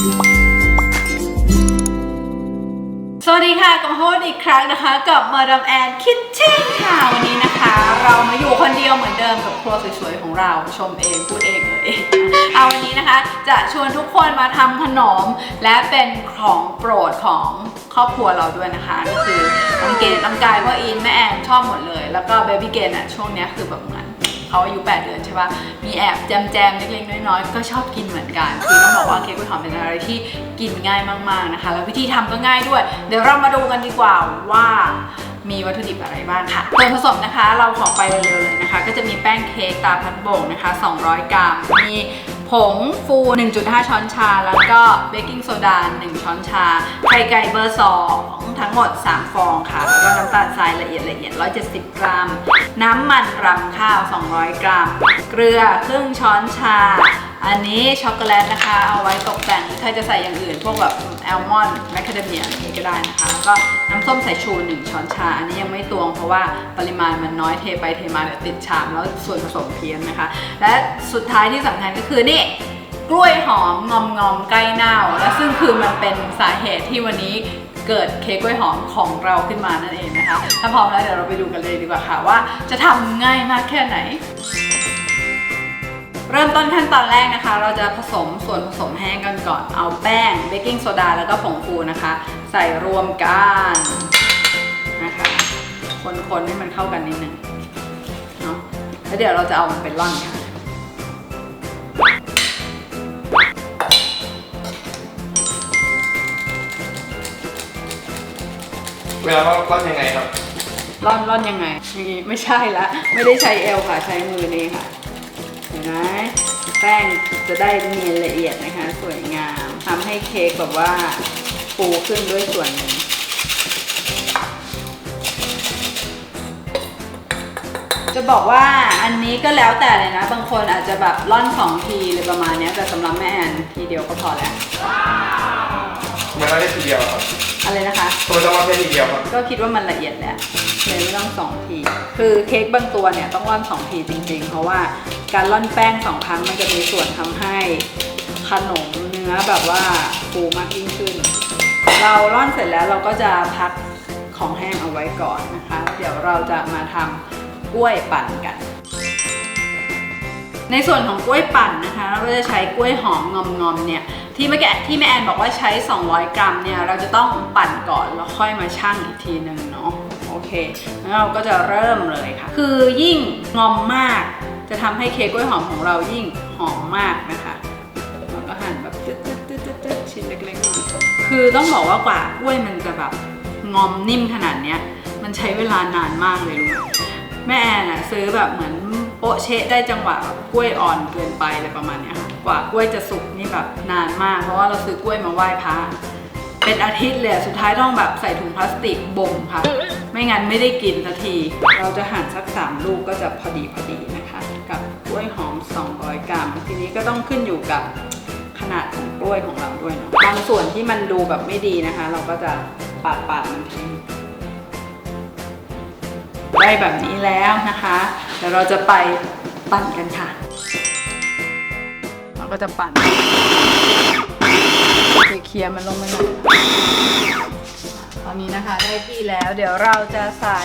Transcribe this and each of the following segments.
สวัสดีค่ะกับโฮสอีกครั้งนะคะ กับมาดามแอนคิทเช่นค่ะวันนี้นะคะ เรามาอยู่คนเดียวเหมือนเดิมกับครัวสวยๆของเราชมเองพูดเองเลย เอาวันนี้นะคะ จะชวนทุกคนมาทำขนม และเป็นของโปรดของครอบครัวเราด้วยนะคะก็คือน้องเกดน้องกายพ่ออินแม่แอนชอบหมดเลย แล้วก็เบบี้เกนอะช่วงเนี้ยคือแบบเหมือน เขาอายุ8เดือนใช่ปะมีแอบแจมแจมๆเล็กๆน้อยๆก็ชอบกินเหมือนกันคือต้องบอกว่าเค้กกล้วยหอมเป็นอะไรที่กินง่ายมากๆนะคะ แล้ววิธีทำก็ง่ายด้วย เดี๋ยวเรามาดูกันดีกว่าว่ามีวัตถุดิบอะไรบ้างค่ะส่วนผสมนะคะเราขอไปเร็วๆเลยนะคะ ก็จะมีแป้งเค้กตาพัดบ่งนะคะ 200 กรัม มี ผงฟู 1.5 ช้อนชา แล้วก็เบกกิ้งโซดา 1 ช้อนชา ไข่ไก่เบอร์ 2 ทั้งหมด 3 ฟองค่ะ แล้วก็น้ำตาลทรายละเอียดละเอียด 170 กรัม น้ำมันรำข้าว 200 กรัม เกลือครึ่งช้อนชา อันนี้ช็อกโกแลตนะคะ เอาไว้ตกแต่งหรือใครจะใส่อย่างอื่น พวกแบบแอลมอนด์แมคคาเดเมียอะไรอย่างงี้ก็ได้นะคะ แล้วก็น้ำส้มสายชู 1 ช้อนชา อันนี้ยังไม่ตวงเพราะว่าปริมาณมันน้อยเทไปเทมาเดี๋ยวติดชามแล้วส่วนผสมเพี้ยนนะคะ และสุดท้ายที่สำคัญก็คือนี่กล้วยหอมงอมงอมๆใกล้เน่า และซึ่งคือมันเป็นสาเหตุที่วันนี้เกิดเค้กกล้วยหอมของเราขึ้นมานั่นเองนะคะ ถ้าพร้อมแล้วเดี๋ยวเราไปดูกันเลยดีกว่าค่ะว่าจะทำง่ายมากแค่ไหน เริ่มต้นขั้นตอนแรกนะคะ เราจะผสมส่วนผสมแห้งกันก่อน เอาแป้งเบกกิ้งโซดาแล้วก็ผงฟูนะคะ ใส่รวมกันนะคะ คนๆให้มันเข้ากันนิดนึงเนาะแล้วเดี๋ยวเราจะเอามันไปร่อนกันเวลาเราร่อนยังไงครับร่อนร่อนยังไงอย่างงี้ไม่ใช่ละ ไม่ได้ใช้เอวค่ะ ใช้มือนี่ค่ะเห็น ไหมแป้งจะได้เนียนละเอียดนะคะ สวยงามทำให้เค้กแบบว่าฟูขึ้นด้วยส่วนหนึ่งจะบอกว่าอันนี้ก็แล้วแต่เลยนะ บางคนอาจจะแบบร่อนสองทีเลยประมาณนี้แต่สำหรับแม่แอนทีเดียวก็พอแล้ว ทำไมเราได้ทีเดียวครับอะไรนะคะทำไมต้องร่อนแค่ทีเดียวครับ ก็คิดว่ามันละเอียดแหละเลยไม่ต้องสองที คือเค้กบางตัวเนี่ยต้องร่อนสองทีจริง ๆ เพราะว่าการร่อนแป้งสองครั้งมันจะมีส่วนทำให้ขนมเนื้อแบบว่าฟูมากยิ่งขึ้น เราร่อนเสร็จแล้วเราก็จะพักของแห้งเอาไว้ก่อนนะคะ เดี๋ยวเราจะมาทำกล้วยปั่นกัน ในส่วนของกล้วยปั่นนะคะ เราก็จะใช้กล้วยหอมงอมๆเนี่ยที่เมื่อกี้ที่แม่แอนบอกว่าใช้ 200 กรัมเนี่ยเราจะต้องปั่นก่อนแล้วค่อยมาชั่งอีกทีหนึ่งเนาะโอเคแล้วเราก็จะเริ่มเลยค่ะ คือยิ่งงอมมาก จะทำให้เค้กกล้วยหอมของเรายิ่งหอมมากนะคะแล้วก็หั่นแบบตึ๊ดตึ๊ดตึ๊ดตึ๊ดชิ้นเล็กๆหน่อยคือต้องบอกว่ากว่ากล้วยมันจะแบบงอมนิ่มขนาดเนี้ยมันใช้เวลานานมากเลยรู้ไหมแม่แอนอะซื้อแบบเหมือน โปะเชะได้จังหวะแบบกล้วยอ่อนเกินไปอะไรประมาณเนี้ยค่ะกว่ากล้วยจะสุกนี่แบบนานมาก เพราะว่าเราซื้อกล้วยมาไหว้พระเป็นอาทิตย์เลยสุดท้ายต้องแบบใส่ถุงพลาสติกบ่มค่ะ ไม่งั้นไม่ได้กินสักที เราจะหั่นสักสามลูกก็จะพอดีพอดีนะคะ กับกล้วยหอม 200 กรัม ทีนี้ก็ต้องขึ้นอยู่กับขนาดของกล้วยของเราด้วยเนาะบางส่วนที่มันดูแบบไม่ดีนะคะ เราก็จะปาดปาดๆมันทิ้งได้แบบนี้แล้วนะคะ เดี๋ยวเราจะไปปั่นกันค่ะ เราก็จะปั่นเคลียร์มันลงมาหน่อยตอนนี้นะคะได้ที่แล้ว เดี๋ยวเราจะใส่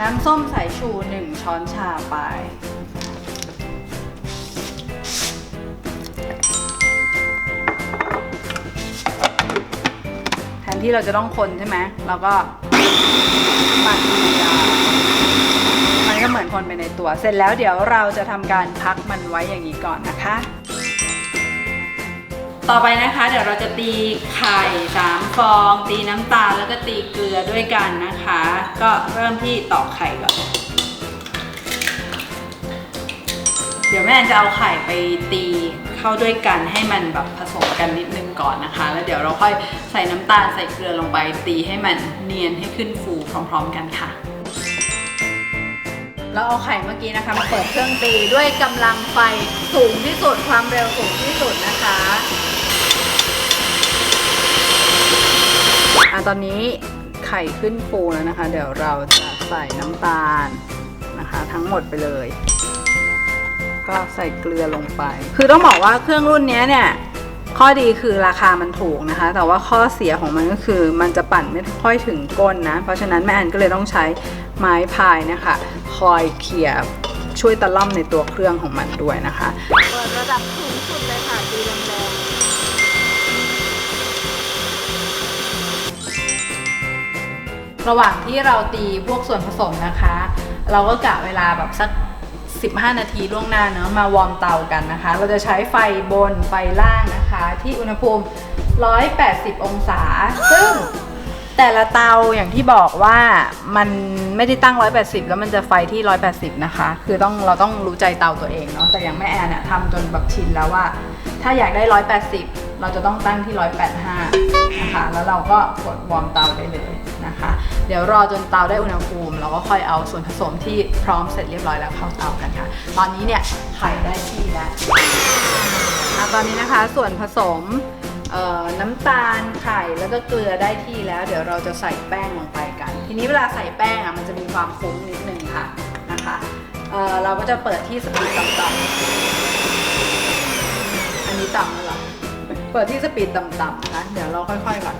น้ำส้มสายชู 1 ช้อนชาไปแทนที่เราจะต้องคนใช่ไหม เราก็ปั่นธรรมดา เหมือนคนไปในตัว เสร็จแล้วเดี๋ยวเราจะทำการพักมันไว้อย่างนี้ก่อนนะคะ ต่อไปนะคะ เดี๋ยวเราจะตีไข่สามฟอง ตีน้ำตาลแล้วก็ตีเกลือด้วยกันนะคะ ก็เริ่มที่ตอกไข่ก่อน เดี๋ยวแม่แอนจะเอาไข่ไปตีเข้าด้วยกันให้มันแบบผสมกันนิดนึงก่อนนะคะ แล้วเดี๋ยวเราค่อยใส่น้ำตาลใส่เกลือลงไปตีให้มันเนียนให้ขึ้นฟูพร้อม ๆ กันค่ะ เราเอาไข่เมื่อกี้นะคะมาเปิดเครื่องตีด้วยกำลังไฟสูงที่สุดความเร็วสูงที่สุดนะคะอะตอนนี้ไข่ขึ้นฟูแล้วนะคะ เดี๋ยวเราจะใส่น้ำตาลนะคะ ทั้งหมดไปเลย ก็ใส่เกลือลงไป คือต้องบอกว่าเครื่องรุ่นนี้เนี่ยข้อดีคือราคามันถูกนะคะ แต่ว่าข้อเสียของมันก็คือมันจะปั่นไม่ค่อยถึงก้นนะ เพราะฉะนั้นแม่แอนก็เลยต้องใช้ไม้พายนะคะ อยเขี่ยช่วยตะล่อมในตัวเครื่องของมันด้วยนะคะเปิดระดับสูงสุดเลยค่ะตีแรงๆระหว่างที่เราตีพวกส่วนผสมนะคะ เราก็กะเวลาแบบสัก 15 นาทีล่วงหน้าเนาะมาวอร์มเตากันนะคะ เราจะใช้ไฟบนไฟล่างนะคะ ที่อุณหภูมิ 180 องศา ซึ่ง แต่ละเตาอย่างที่บอกว่ามันไม่ได้ตั้ง 180 แล้วมันจะไฟที่ 180 นะคะ คือต้องเราต้องรู้ใจเตาตัวเองเนาะแต่อย่างแม่แอนอะทำจนแบบชินแล้วว่า ถ้าอยากได้ 180 เราจะต้องตั้งที่ 185 นะคะ แล้วเราก็กดวอร์มเตาได้เลยนะคะ เดี๋ยวรอจนเตาได้อุณหภูมิเราก็ค่อยเอาส่วนผสมที่พร้อมเสร็จเรียบร้อยแล้วเข้าเตากันค่ะ ตอนนี้เนี่ยไข่ได้ที่แล้วอตอนนี้นะคะส่วนผสม น้ำตาลไข่แล้วก็เกลือได้ที่แล้ว เดี๋ยวเราจะใส่แป้งลงไปกัน ทีนี้เวลาใส่แป้งอะมันจะมีความฟุ้งนิดนึงค่ะนะคะเเราก็จะเปิดที่สปีดต่ำๆอันนี้ต่ำแล้วเหรอเปิดที่สปีดต่ำๆนะคะเดี๋ยวเราค่อยๆก่อน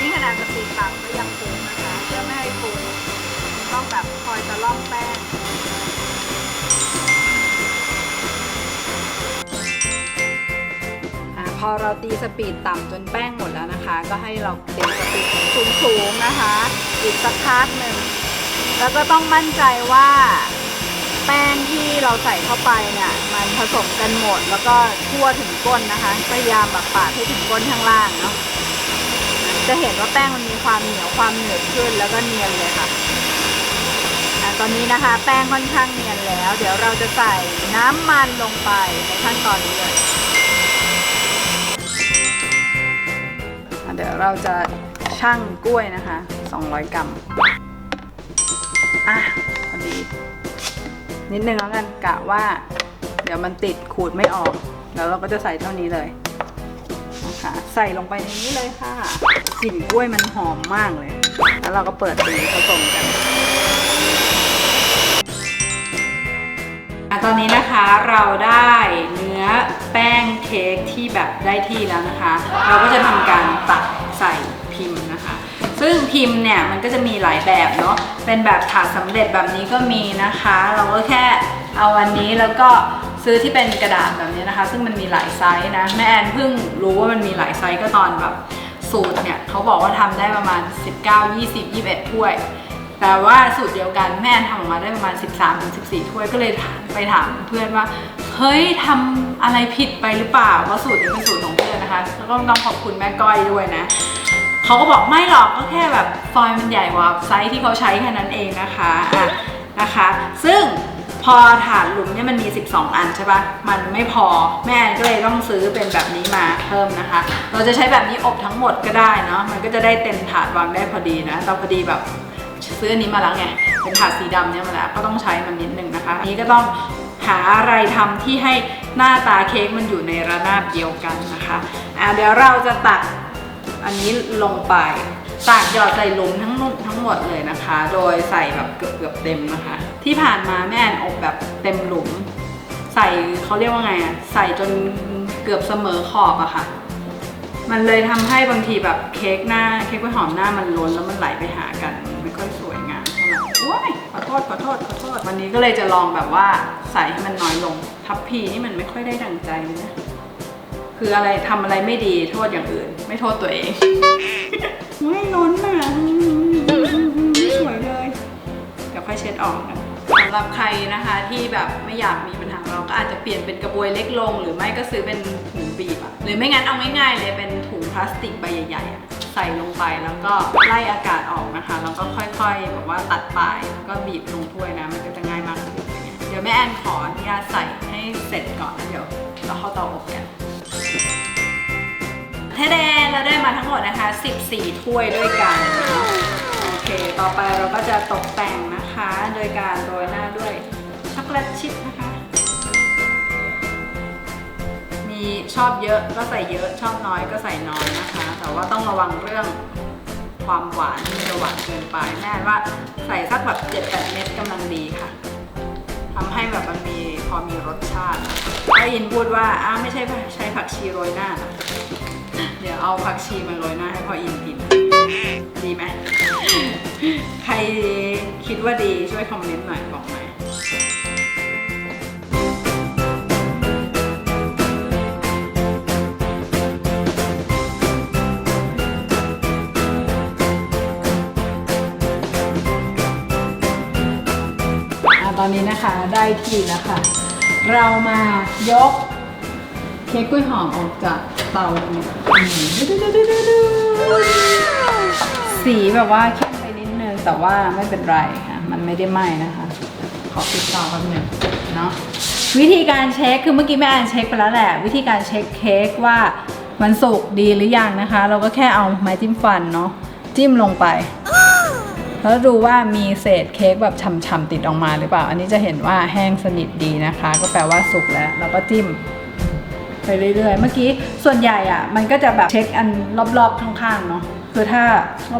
นี่ขนาดสปีดต่ำก็ยังฟุ้งนะคะเพื่อไม่ให้ฟุ้งต้องแบบคอยจะล่องแป้ง อะพอเราตีสปีดต่ำจนแป้งหมดแล้วนะคะ ก็ให้เราเตีสปีดสูงๆนะคะ อีกสักพักหนึ่งแล้วก็ต้องมั่นใจว่าแป้งที่เราใส่เข้าไปเนี่ยมันผสมกันหมดแล้วก็ทั่วถึงก้นนะคะพยายามแบบปาดให้ถึงก้นข้างล่างเนาะจะเห็นว่าแป้งมันมีความเหนียวความเหนืดขึ้นแล้วก็เนียนเลยค่ะอะตอนนี้นะคะ แป้งค่อนข้างเนียนแล้ว เดี๋ยวเราจะใส่น้ำมันลงไปในขั้นตอนนี้เลย เดี๋ยวเราจะชั่งกล้วยนะคะ 200 กรัม อะ พอดี นิดนึงแล้วกันกะว่า เดี๋ยวมันติดขูดไม่ออก แล้วเราก็จะใส่เท่านี้เลยนะคะใส่ลงไปในนี้เลยค่ะ กลิ่นกล้วยมันหอมมากเลย แล้วเราก็เปิดตีผสมกันตอนนี้นะคะเราได้เนื้อแป้งเค้กที่แบบได้ที่แล้วนะคะ เราก็จะทำการตัก ใส่พิมพ์นะคะ ซึ่งพิมพ์เนี่ยมันก็จะมีหลายแบบเนาะ เป็นแบบถาดสำเร็จแบบนี้ก็มีนะคะ เราก็แค่เอาอันนี้แล้วก็ซื้อที่เป็นกระดาษแบบนี้นะคะ ซึ่งมันมีหลายไซส์นะ แม่แอนเพิ่งรู้ว่ามันมีหลายไซส์ก็ตอนแบบสูตรเนี่ยเขาบอกว่าทำได้ประมาณ 19 20 21ถ้วย แต่ว่าสูตรเดียวกันแม่แอนทำออกมาได้ประมาณ 13ถึง14ถ้วยก็เลยไปถามเพื่อนว่า เฮ้ยทำอะไรผิดไปหรือเปล่าเพราะสูตรนี้เป็นสูตรของเพื่อนนะคะแล้วก็ต้องขอบคุณแม่ก้อยด้วยนะเขาก็บอกไม่หรอกก็แค่แบบฟอยล์มันใหญ่กว่าไซส์ที่เขาใช้แค่นั้นเองนะคะอะนะคะ ซึ่งพอถาดหลุมเนี่ยมันมี 12 อันใช่ปะมันไม่พอแม่ก็เลยต้องซื้อเป็นแบบนี้มาเพิ่มนะคะ เราจะใช้แบบนี้อบทั้งหมดก็ได้เนาะ มันก็จะได้เต็มถาดวางได้พอดีนะแต่พอดีแบบ ซื้ออันนี้มาแล้วไง เป็นถาดสีดำเนี่ยมาแล้ว ก็ต้องใช้มันนิดนึงนะคะ นี้ก็ต้องหาอะไรทำที่ให้หน้าตาเค้กมันอยู่ในระนาบเดียวกันนะคะอะเดี๋ยวเราจะตักอันนี้ลงไปตักหยอดใส่หลุมทั้งหมทั้งหมดเลยนะคะ โดยใส่แบบเกือบเกือบเต็มนะคะ ที่ผ่านมาแม่แอนอบแบบเต็มหลุม ใส่เขาเรียกว่าไงอะใส่จนเกือบเสมอขอบอะค่ะ มันเลยทำให้บางทีแบบเค้กหน้าเค้กกล้วยหอมหน้ามันล้นแล้วมันไหลไปหากัน ยขอโทษขอโทษขอโทษ วันนี้ก็เลยจะลองแบบว่าใส่ให้มันน้อยลง ทัพพีนี่มันไม่ค่อยได้ดังใจเลยนะ คืออะไรทำอะไรไม่ดีโทษอย่างอื่น ไม่โทษตัวเองไม่ล้นอะไม่สวยเลยเดี๋ยวค่อยเช็ดออกกันสำหรับใครนะคะที่แบบไม่อยากมีปัญหาเราก็อาจจะเปลี่ยนเป็นกระบวยเล็กลง หรือไม่ก็ซื้อเป็นถุงบีบอะหรือไม่งั้นเอาง่ายๆเลยเป็นถุง พลาสติกใบใหญ่ๆอะใส่ลงไปแล้วก็ไล่อากาศออกนะคะ แล้วก็ค่อยๆแบบว่าตัดปลายแล้วก็บีบลงถ้วยนะ มันก็จะง่ายมากขึ้นเดี๋ยวแม่แอนขออนุญาตใส่ให้เสร็จก่อนแล้วเดี๋ยวเราเข้าเตาอบกันเทเดเราได้มาทั้งหมดนะคะ 14 ถ้วยด้วยกัน โอเค ต่อไปเราก็จะตกแต่งนะคะ โดยการโรยหน้าด้วยช็อกโกแลตชิพนะคะ ชอบเยอะก็ใส่เยอะชอบน้อยก็ใส่น้อยนะคะ แต่ว่าต้องระวังเรื่องความหวานที่จะหวานเกินไปแม่ว่าใส่สักแบบ7-8เม็ดกำลังดีค่ะทำให้แบบมันมีความอมีรสชาติป้าอินพูดว่าอ้าวไม่ใช่ใช้ผักชีโรยหน้านะเดี๋ยวเอาผักชีมาโรยหน้าให้พออินกินดีไหมใครคิดว่าดีช่วยคอมเมนต์หน่อยบอกหน่อย อนนี้นะคะได้ที่แล้วค่ะ เรามายกเค้กกล้วยหอมออกจากเตาตรงนี้อืมสีแบบว่าเข้มไปนิดนึงแต่ว่าไม่เป็นไรค่ะ มันไม่ได้ไหม้นะคะ ขอปิดเตาแป๊บนึงเนาะวิธีการเช็คคือเมื่อกี้แม่อ่านเช็คไปแล้วแหละ วิธีการเช็คเค้กว่ามันสุกดีหรือยังนะคะ เราก็แค่เอาไม้จิ้มฟันเนาะจิ้มลงไป แล้วดูว่ามีเศษเค้กแบบฉ่ำๆติดออกมาหรือเปล่า อันนี้จะเห็นว่าแห้งสนิทดีนะคะ ก็แปลว่าสุกแล้วแล้วก็จิ้มไปเรื่อยๆ เมื่อกี้ส่วนใหญ่อะมันก็จะแบบเช็คอันรอบๆข้างๆเนาะคือถ้า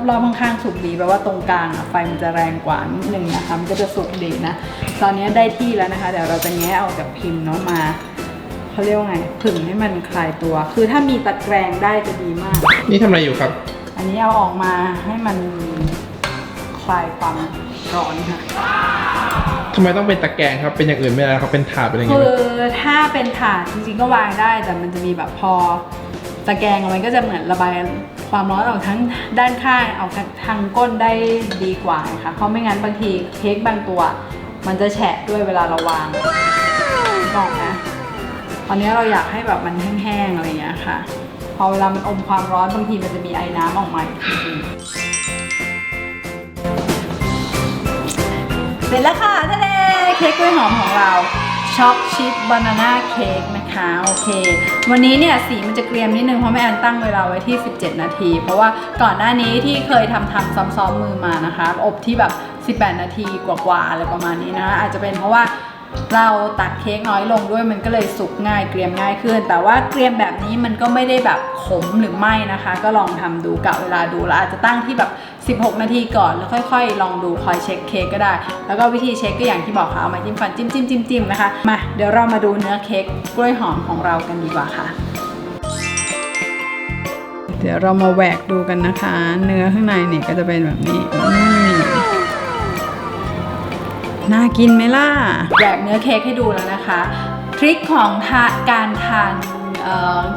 รอบๆข้างๆสุกดีแปลว่าตรงกลางอะไฟมันจะแรงกว่านิดนึงนะคะมันก็จะสุกดีนะ ตอนนี้ได้ที่แล้วนะคะ เดี๋ยวเราจะแงะออกจากพิมพ์เนาะมาเขาเรียกว่าไงผึ่งให้มันคลายตัว คือถ้ามีตะแกรงได้จะดีมาก นี่ทำอะไรอยู่ครับ อันนี้เอาออกมาให้มัน คลายความร้อนค่ะ ทำไมต้องเป็นตะแกรงครับ เป็นอย่างอื่นไม่ได้ครับ เป็นถาดเป็นอย่างคืงี้อถ้าเป็นถาดจริงๆก็วางได้ แต่มันจะมีแบบพอตะแกรงมันก็จะเหมือนระบายความร้อนออกทั้งด้านข้างออกทางก้นได้ดีกว่าค่ะเพราะไม่งั้นบางทีเค้กบางตัว มันจะแฉะด้วยเวลาเราวางบอกนะตอนนี้เราอยากให้แบบมันแห้งๆอะไรอย่างเงี้ยค่ะ พอเวลามันอมความร้อนบางทีมันจะมีไอ้น้ำออกมาอีกที ร็จแล้วค่ะท่าเดเค้กกล้วยหอมของเราช็อกชิพบานาน่าเค้กนะคะโอเค วันนี้เนี่ยสีมันจะเกรียมนิดนึงเพราะแม่แอนตั้งเวลาไว้ที่ 17 นาที เพราะว่าก่อนหน้านี้ที่เคยทำทำซ้อมๆมือมานะคะ อบที่แบบ 18 นาทีกว่าๆอะไรประมาณนี้นะอาจจะเป็นเพราะว่าเราตักเค้กน้อยลงด้วยมันก็เลยสุกง่ายเกรียมง่ายขึ้น แต่ว่าเกรียมแบบนี้มันก็ไม่ได้แบบขมหรือไม่นะคะ ก็ลองทำดูกะเวลาดูแล้วอาจจะตั้งที่แบบ 16 นาทีก่อนแล้วค่อยๆ ลองดูคอยเช็คเค้กก็ได้ แล้วก็วิธีเช็คก็อย่างที่บอกค่ะเอามาจิ้มฟันจิ้มจิ้มจิ้มจิ้มนะคะมาเดี๋ยวเรามาดูเนื้อเค้กกล้วยหอมของเรากันดีกว่าค่ะ เดี๋ยวเรามาแหวกดูกันนะคะ เนื้อข้างในเนี่ยก็จะเป็นแบบนี้น่ากินไหมล่ะแหวกเนื้อเค้กให้ดูแล้วนะคะทริคของาการทานเ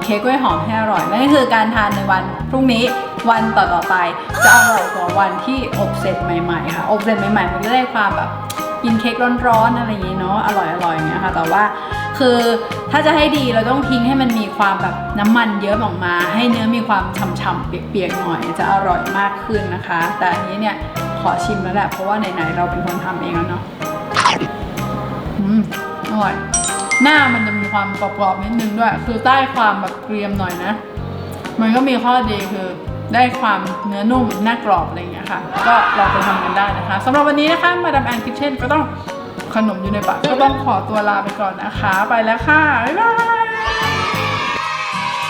เค้กกล้วยหอมให้อร่อยนั่นก็คือการทานในวันพรุ่งนี้ วันต่อๆไป จะอร่อยกว่าวันที่อบเสร็จใหม่ๆค่ะ อบเสร็จใหม่ๆ มันก็ได้ความแบบกินเค้กร้อนๆอะไรอย่างนี้เนาะอร่อยๆอย่างเงี้ยค่ะ แต่ว่าคือถ้าจะให้ดีเราต้องทิ้งให้มันมีความแบบน้ำมันเยอะออกมา ให้เนื้อมีความฉ่ำๆเปียกๆหน่อย จะอร่อยมากขึ้นนะคะ แต่อันนี้เนี่ยขอชิมแล้วแหละเพราะว่าไหนๆเราเป็นคนทำเองแล้วเนาะอืมอร่อยหน้ามันจะมีความกรอบๆนิดนึงด้วย คือใต้ความแบบเกรียมหน่อยนะ มันก็มีข้อดีคือ ได้ความเนื้อนุ่มหน้ากรอบอะไรอย่างเงี้ยค่ะ ก็ลองไปทำกันได้นะคะสำหรับวันนี้นะคะมาดามแอนคิทเช่นก็ต้องขนมอยู่ในปากก็ต้องขอตัวลาไปก่อนนะคะ ไปแล้วค่ะ บ๊ายบาย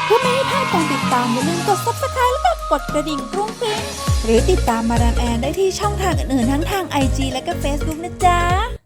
เพื่อไม่ให้พลาดการติดตามอย่าลืมกด subscribe และกดกระดิ่งกรุ้งกริ้งหรือติดตามมาดามแอนได้ที่ช่องทางอื่นๆทั้งทาง IG และก็ Facebook นะจ๊ะ